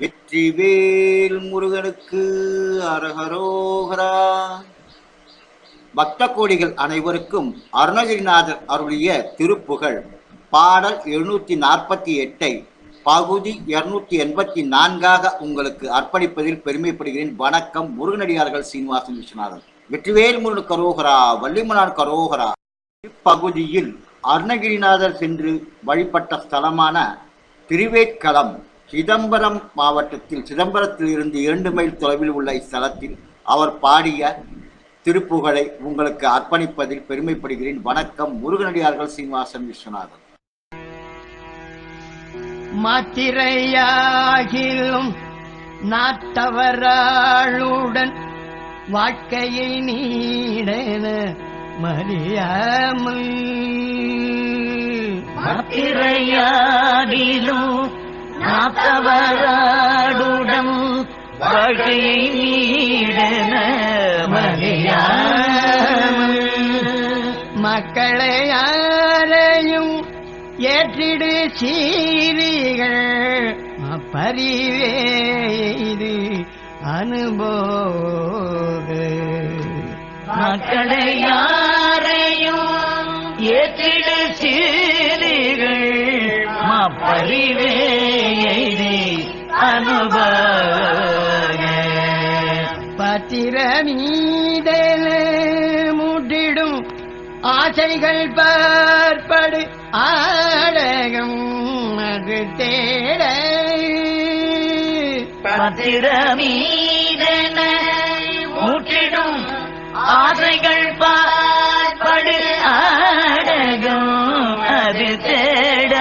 வெற்றிவேல் முருகனுக்கு அரகரோகரா. பக்த கோடிகள் அனைவருக்கும் அருணகிரிநாதர் அருளிய திருப்புகழ். பாடல் எழுநூத்தி நாற்பத்தி எட்டை பகுதி இருநூத்தி எண்பத்தி நான்காக உங்களுக்கு அர்ப்பணிப்பதில் பெருமைப்படுகிறேன். வணக்கம் முருகனடியார்கள் சீனிவாசன் விஸ்வநாதன். வெற்றிவேல் முருகன் கரோகரா வள்ளிமனார் கரோகரா இப்பகுதியில் அருணகிரிநாதர் சென்று வழிபட்ட ஸ்தலமான திருவேட்களம் சிதம்பரம் மாவட்டத்தில் சிதம்பரத்தில் இருந்து இரண்டு மைல் தொலைவில் உள்ள இஸ்தலத்தில் அவர் பாடிய திருப்புகழை உங்களுக்கு அர்ப்பணிப்பதில் பெருமைப்படுகிறேன். வணக்கம் முருகனடியார்கள் சீனிவாசன் விஸ்வநாதன். மாத்திரையாகிலும் நாட்டவராளுடன் வாழ்க்கையை நீடன மறியாமல் மாத்திரையாடிலும் வாழ்க்கையை நீடன மறியாமல் மக்களை யாரையும் ஏற்றிடு சீரிகள் அப்பறிவே இது அனுபோக. மக்களை யாரையும் ஏற்றிடு சீரிகள் அப்பறிவே பத்திரமீதல முட்டிடும் ஆசைகள் பார்ப்படு ஆடகம் அது தேட. பத்திரமீதன முற்றிடும் ஆசைகள் பார்ப்படு ஆடகம் அது தேட.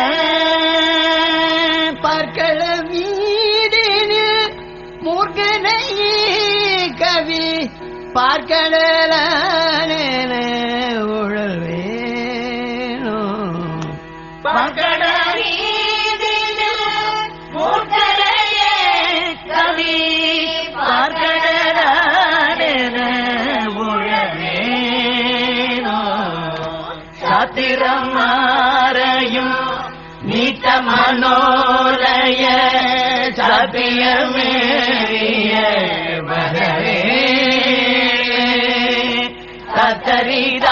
பார்க்கல வீடினு மூர்க்கனையே பார்க்கடலான உழல் வேணோ பகடமீதின மூர்க்கரையே நீட்ட சாத்தியமேறிய வரவே ಆದ್ದರಿಂದ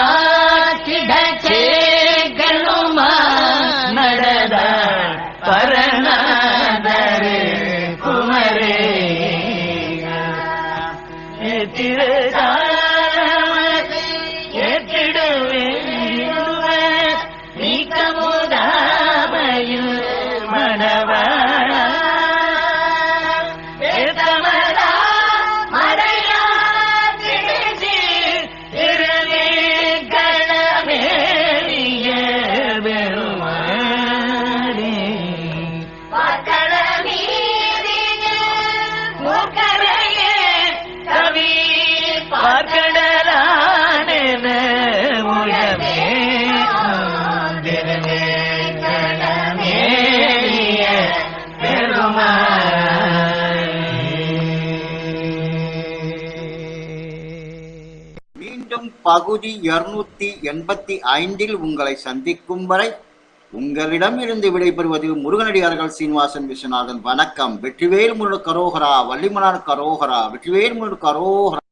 மீண்டும் பகுதி இருநூத்தி எண்பத்தி ஐந்தில் உங்களை சந்திக்கும் வரை உங்களிடம் இருந்து விடைபெறுவது முருகனடியார்கள் சீனிவாசன் விஸ்வநாதன். வணக்கம். வெற்றிவேல் முருகன் கரோகரா வள்ளிமனார் கரோகரா வெற்றிவேல் முருகன் கரோகரா.